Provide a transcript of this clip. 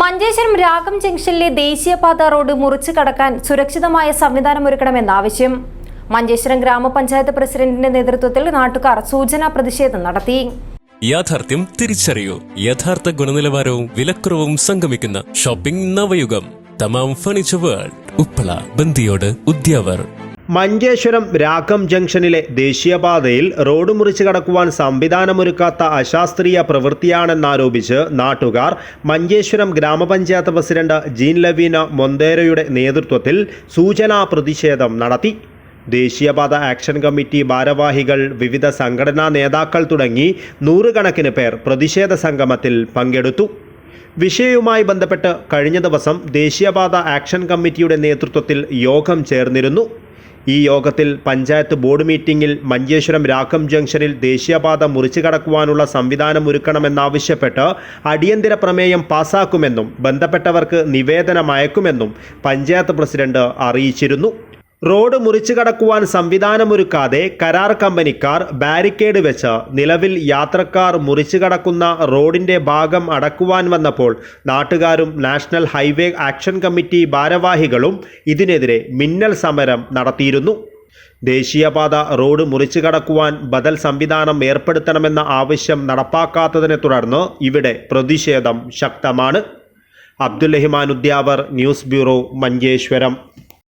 മഞ്ചേശ്വരം രാഗം ജംഗ്ഷനിലെ ദേശീയപാത റോഡ് മുറിച്ചു കടക്കാൻ സുരക്ഷിതമായ സംവിധാനമൊരുക്കണമെന്ന ആവശ്യം. മഞ്ചേശ്വരം ഗ്രാമപഞ്ചായത്ത് പ്രസിഡന്റിന്റെ നേതൃത്വത്തിൽ നാട്ടുകാർ സൂചനാ പ്രതിഷേധം നടത്തി. യാഥാർത്ഥ്യം തിരിച്ചറിയൂ. യഥാർത്ഥ ഗുണനിലവാരവും വിലക്കുറവും സംഗമിക്കുന്ന shopping Navayugam. Thamam furniture world. Uppala Bandiyod Udyavar. Manjeshwaram രാഘം ജംഗ്ഷനിലെ ദേശീയപാതയിൽ റോഡ് മുറിച്ച് കടക്കുവാൻ സംവിധാനമൊരുക്കാത്ത അശാസ്ത്രീയ പ്രവൃത്തിയാണെന്നാരോപിച്ച് നാട്ടുകാർ മഞ്ചേശ്വരം ഗ്രാമപഞ്ചായത്ത് പ്രസിഡന്റ് ജീൻ ലവീന മൊന്തേരയുടെ നേതൃത്വത്തിൽ സൂചനാ പ്രതിഷേധം നടത്തി. ദേശീയപാത ആക്ഷൻ കമ്മിറ്റി ഭാരവാഹികൾ വിവിധ സംഘടനാ നേതാക്കൾ തുടങ്ങി നൂറുകണക്കിന് പേർ പ്രതിഷേധ സംഗമത്തിൽ പങ്കെടുത്തു. വിഷയവുമായി ബന്ധപ്പെട്ട് കഴിഞ്ഞ ദിവസം ദേശീയപാത ആക്ഷൻ കമ്മിറ്റിയുടെ നേതൃത്വത്തിൽ യോഗം ചേർന്നിരുന്നു. ഈ യോഗത്തിൽ പഞ്ചായത്ത് ബോർഡ് മീറ്റിംഗിൽ മഞ്ചേശ്വരം രാക്കം ജംഗ്ഷനിൽ ദേശീയപാത മുറിച്ചു കടക്കുവാനുള്ള സംവിധാനം ഒരുക്കണമെന്നാവശ്യപ്പെട്ട് അടിയന്തര പ്രമേയം പാസാക്കുമെന്നും ബന്ധപ്പെട്ടവർക്ക് നിവേദനം അയക്കുമെന്നും പഞ്ചായത്ത് പ്രസിഡന്റ് അറിയിച്ചിരുന്നു. റോഡ് മുറിച്ചു കടക്കുവാൻ സംവിധാനമൊരുക്കാതെ കരാർ കമ്പനിക്കാർ ബാരിക്കേഡ് വെച്ച് നിലവിൽ യാത്രക്കാർ മുറിച്ചു കടക്കുന്ന റോഡിന്റെ ഭാഗം അടക്കുവാൻ വന്നപ്പോൾ നാട്ടുകാരും നാഷണൽ ഹൈവേ ആക്ഷൻ കമ്മിറ്റി ഭാരവാഹികളും ഇതിനെതിരെ മിന്നൽ സമരം നടത്തിയിരുന്നു. ദേശീയപാത റോഡ് മുറിച്ചു കടക്കുവാൻ ബദൽ സംവിധാനം ഏർപ്പെടുത്തണമെന്ന ആവശ്യം നടപ്പാക്കാത്തതിനെ തുടർന്ന് ഇവിടെ പ്രതിഷേധം ശക്തമാണ്. Abdul Rahiman Udyavar news bureau Manjeshwaram.